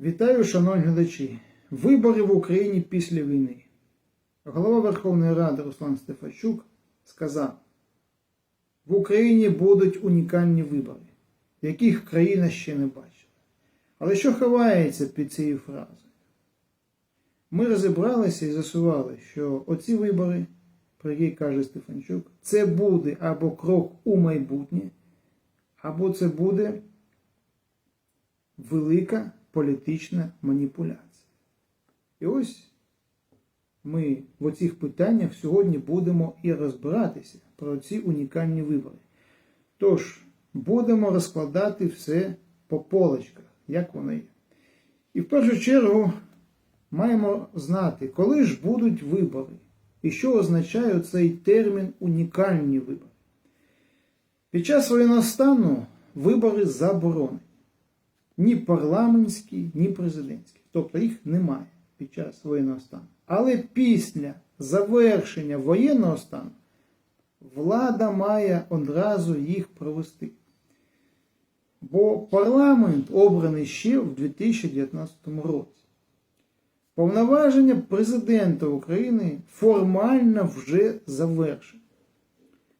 Вітаю, шановні глядачі. Вибори в Україні після війни. Голова Верховної Ради Руслан Стефанчук сказав: в Україні будуть унікальні вибори, яких країна ще не бачила. Але що ховається під цією фразою? Ми розібралися і засували, що оці вибори, про які каже Стефанчук, це буде або крок у майбутнє, або це буде велика політична маніпуляція. І ось ми в оцих питаннях сьогодні будемо і розбиратися про ці унікальні вибори. Тож, будемо розкладати все по полочках, як воно є. І в першу чергу маємо знати, коли ж будуть вибори, і що означає цей термін унікальні вибори. Під час воєнного стану вибори заборонені ні парламентські, ні президентські. Тобто їх немає під час воєнного стану. Але після завершення воєнного стану влада має одразу їх провести. Бо парламент обраний ще в 2019 році. Повноваження президента України формально вже завершені.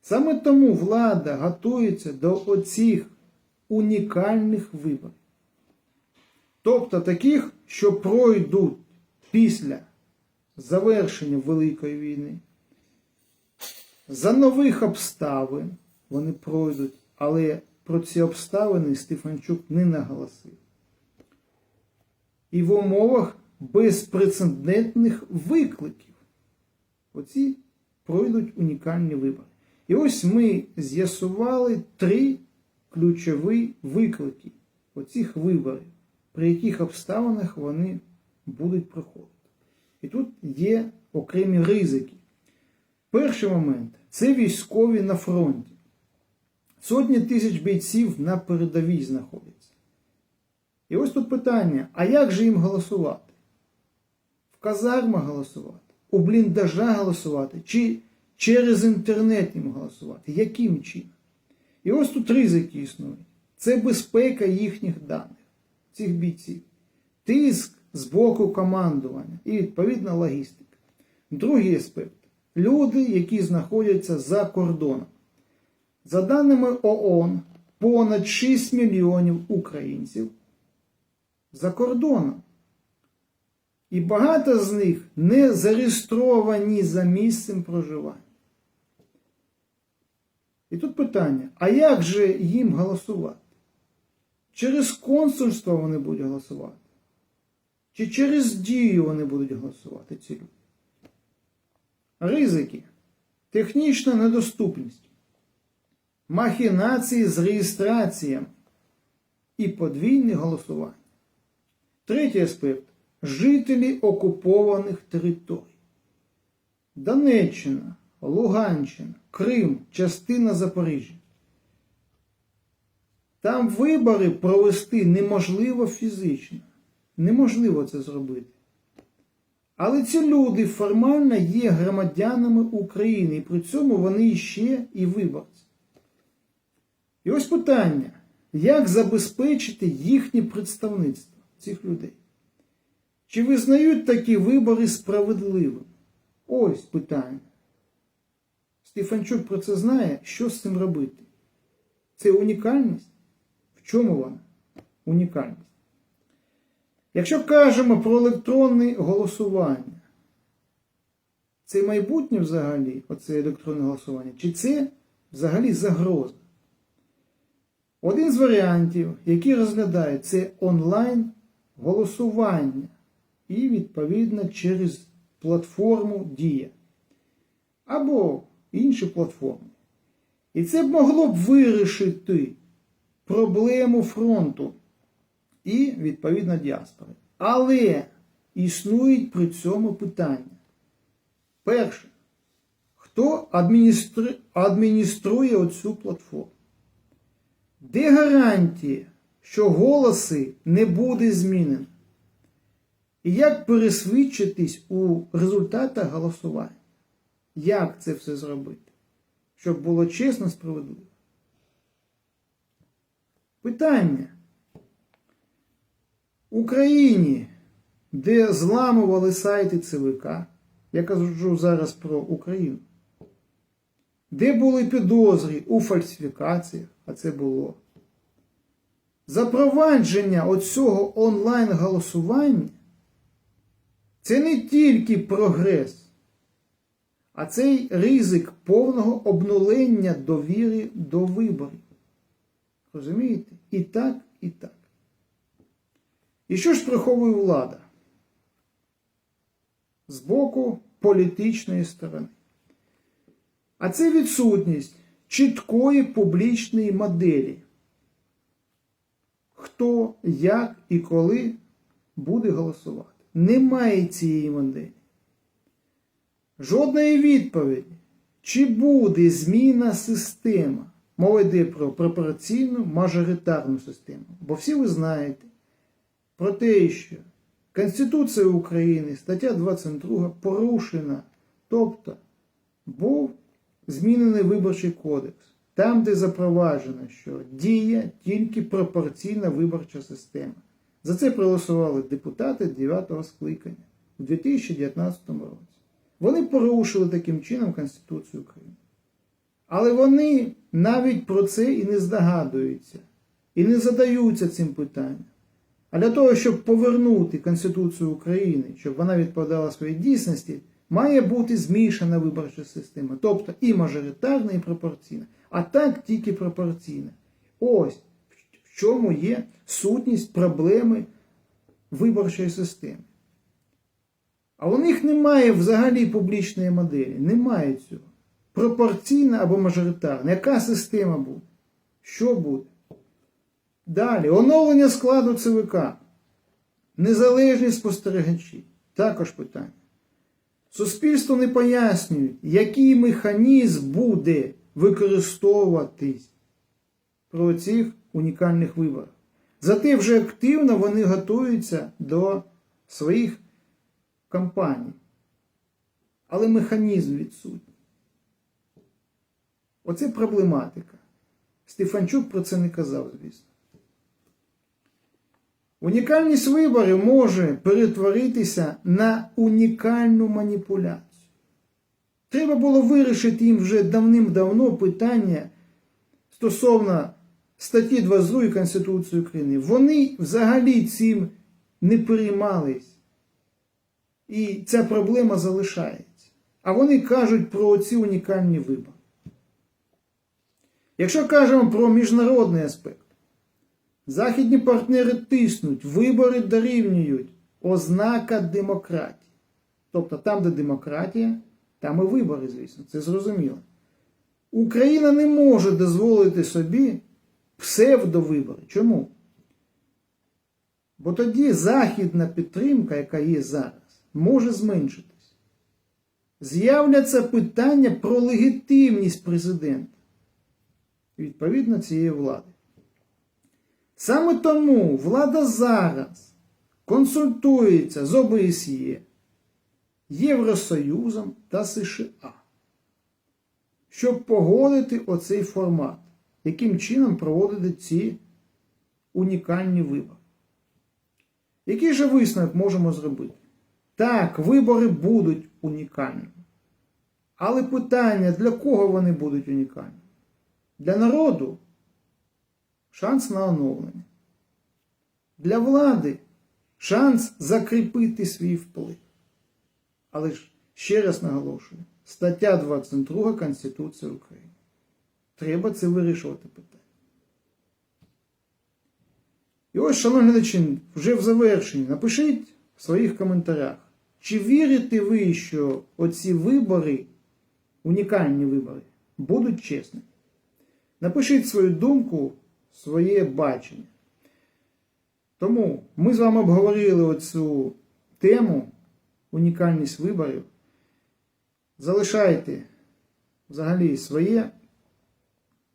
Саме тому влада готується до оцих унікальних виборів. Тобто таких, що пройдуть після завершення Великої війни. За нових обставин вони пройдуть, але про ці обставини Стефанчук не наголосив. І в умовах безпрецедентних викликів. Оці пройдуть унікальні вибори. І ось ми з'ясували три ключові виклики оцих виборів при яких обставинах вони будуть проходити. І тут є окремі ризики. Перший момент це військові на фронті. Сотні тисяч бійців на передовій знаходяться. І ось тут питання: а як же їм голосувати? В казармах голосувати, у бліндажах голосувати, чи через інтернет їм голосувати? Яким чином? І ось тут ризики існують. Це безпека їхніх даних цих бійців, тиск з боку командування і відповідна логістика. Другий аспект люди, які знаходяться за кордоном. За даними ООН, понад 6 мільйонів українців за кордоном. І багато з них не зареєстровані за місцем проживання. І тут питання: а як же їм голосувати? Через консульство вони будуть голосувати. Чи через дію вони будуть голосувати ці люди? Ризики, технічна недоступність, махінації з реєстраціями і подвійне голосування. Третій аспект жителі окупованих територій. Донеччина, Луганщина, Крим, частина Запоріжжя. Там вибори провести неможливо фізично. Неможливо це зробити. Але ці люди формально є громадянами України, і при цьому вони ще і виборці. І ось питання: як забезпечити їхнє представництво цих людей? Чи визнають такі вибори справедливими? Ось питання. Стефанчук про це знає, що з цим робити? Це унікальність? Чому вона? Унікальність. Якщо кажемо про електронне голосування, це майбутнє взагалі, оце електронне голосування, чи це взагалі загроза? Один з варіантів, який розглядає, це онлайн голосування і, відповідно, через платформу Дія або інші платформи. І це могло б вирішити проблему фронту і, відповідно, діаспори. Але існують при цьому питання. Перше, хто адмініструє, адмініструє оцю платформу? Де гарантія, що голоси не буде змінено? І як пересвідчитись у результатах голосування? Як це все зробити? Щоб було чесно, справедливо. Питання. Україні, де зламували сайти ЦВК, я кажу зараз про Україну, де були підозри у фальсифікаціях, а це було. Запровадження оцього онлайн-голосування це не тільки прогрес, а це й ризик повного обнулення довіри до виборів. Розумієте? І так, і так. І що ж приховує влада? З боку політичної сторони. А це відсутність чіткої публічної моделі. Хто, як і коли буде голосувати. Немає цієї моделі. Жодної відповіді, чи буде зміна система. Мова йде про пропорційну мажоритарну систему. Бо всі ви знаєте про те, що Конституція України, стаття 22 порушена. Тобто був змінений виборчий кодекс, там, де запроваджено, що діє тільки пропорційна виборча система. За це проголосували депутати 9-го скликання у 2019 році. Вони порушили таким чином Конституцію України. Але вони навіть про це і не здогадуються, і не задаються цим питанням. А для того, щоб повернути Конституцію України, щоб вона відповідала своїй дійсності, має бути змішана виборча система, тобто і мажоритарна, і пропорційна. А так тільки пропорційна. Ось в чому є сутність проблеми виборчої системи. А у них немає взагалі публічної моделі. Немає цього. Пропорційна або мажоритарна. Яка система буде? Що буде? Далі, оновлення складу ЦВК. Незалежні спостерігачі. Також питання. Суспільство не пояснює, який механізм буде використовуватись про цих унікальних виборах. Зате вже активно вони готуються до своїх кампаній. Але механізм відсутній. Оце проблематика. Стефанчук про це не казав, звісно. Унікальність виборів може перетворитися на унікальну маніпуляцію. Треба було вирішити їм вже давним-давно питання стосовно статті 22 Конституції України. Вони взагалі цим не переймались. І ця проблема залишається. А вони кажуть про ці унікальні вибори. Якщо кажемо про міжнародний аспект, західні партнери тиснуть, вибори дорівнюють ознака демократії. Тобто там, де демократія, там і вибори, звісно, це зрозуміло. Україна не може дозволити собі псевдовибори. Чому? Бо тоді західна підтримка, яка є зараз, може зменшитись. З'являться питання про легітимність президента відповідно цієї влади. Саме тому влада зараз консультується з ОБСЄ, Євросоюзом та США, щоб погодити оцей формат, яким чином проводити ці унікальні вибори. Який же висновок можемо зробити? Так, вибори будуть унікальними. Але питання, для кого вони будуть унікальними? Для народу шанс на оновлення. Для влади шанс закріпити свій вплив. Але ж ще раз наголошую, стаття 22 Конституції України. Треба це вирішувати питання. І ось, шановні глядачі, вже в завершенні напишіть в своїх коментарях, чи вірите ви, що оці вибори, унікальні вибори, будуть чесними? Напишіть свою думку, своє бачення. Тому ми з вами обговорили оцю тему, унікальність виборів. Залишайте взагалі своє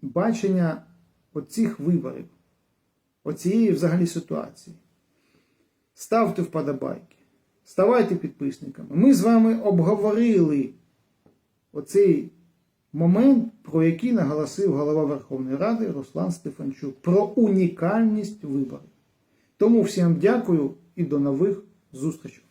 бачення оцих виборів, оцієї взагалі ситуації. Ставте вподобайки, ставайте підписниками. Ми з вами обговорили оцей момент, про який наголосив голова Верховної Ради Руслан Стефанчук, про унікальність виборів. Тому всім дякую і до нових зустрічей.